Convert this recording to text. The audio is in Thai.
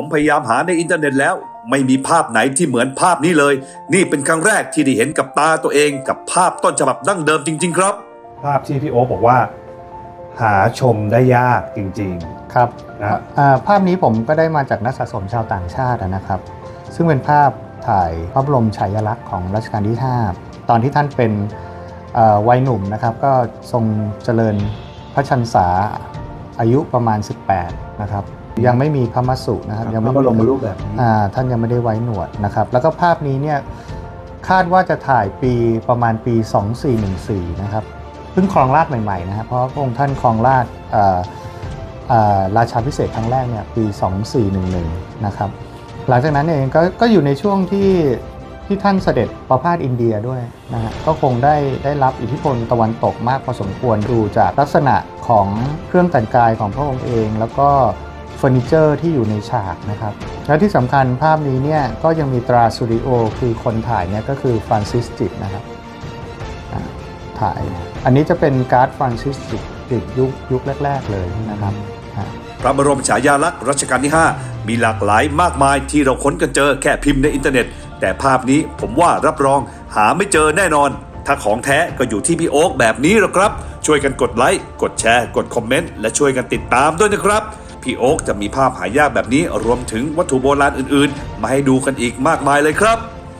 ผมพยายามหาในอินเทอร์เน็ตแล้ว ไม่มีภาพไหนที่เหมือนภาพนี้เลย นี่เป็นครั้งแรกที่ได้เห็นกับตาตัวเองกับภาพต้นฉบับดั้งเดิมจริง ๆ ครับ ภาพที่พี่โอ๊คบอกว่า หาชมได้ยากจริง ครับนะอ่าภาพนี้ผมก็ได้มาจากนักสะสมชาวต่างชาตินะครับ ซึ่งเป็นภาพถ่ายพระบรมฉายาลักษณ์ของรัชกาลที่ 5 ตอนที่ท่านเป็นเอ่อวัยหนุ่มนะครับ ก็ทรงเจริญพระชันษาอายุประมาณ 18 นะครับ ยังไม่มีพระมัสสุนะครับๆยังพไม่ระบรมรูปแบบนี้ อ่าท่านยังไม่ได้ไว้หนวดนะครับ แล้วก็ภาพนี้เนี่ยคาดว่าจะถ่ายปีประมาณปี 2414 นะครับเพิ่งครองราชย์ใหม่ๆนะครับเพราะว่าพระองค์ท่านครองราชย์เอ่อเอ่อราชาพิเศษกครั้งแรกเนี่ยปี 2411 นะครับหลังจากนั้นเองก็ก็อยู่ในช่วงที่ที่ท่านเสด็จประพาสอินเดียด้วยนะฮะก็คงได้ได้รับอิทธิพลตะวันตกมากพอสมควรดูจากลักษณะของเครื่องแต่งกายของพระองค์เอง แล้วก็ เฟอร์นิเจอร์ที่อยู่ในฉากนะครับ และที่สำคัญภาพนี้เนี่ยก็ยังมีตราสตูดิโอคือคนถ่ายเนี่ยก็คือฟรานซิสจิตนะครับถ่าย อันนี้จะเป็นการ์ดฟรานซิสจิตยุคยุคแรก ๆ เลยนะครับ พระบรมฉายาลักษณ์รัชกาลที่ 5 มีหลากหลายมากมายที่เราค้นกันเจอแค่พิมพ์ในอินเทอร์เน็ต แต่ภาพนี้ผมว่ารับรองหาไม่เจอแน่นอน ถ้าของแท้ก็อยู่ที่พี่โอ๊คแบบนี้หรอกครับ ช่วยกันกดไลค์ กดแชร์ กดคอมเมนต์ และช่วยกันติดตามด้วยนะครับ พี่โอ๊คจะมีภาพหายากแบบนี้รวมถึงวัตถุโบราณอื่นๆ มาให้ดูกันอีกมากมายเลยครับ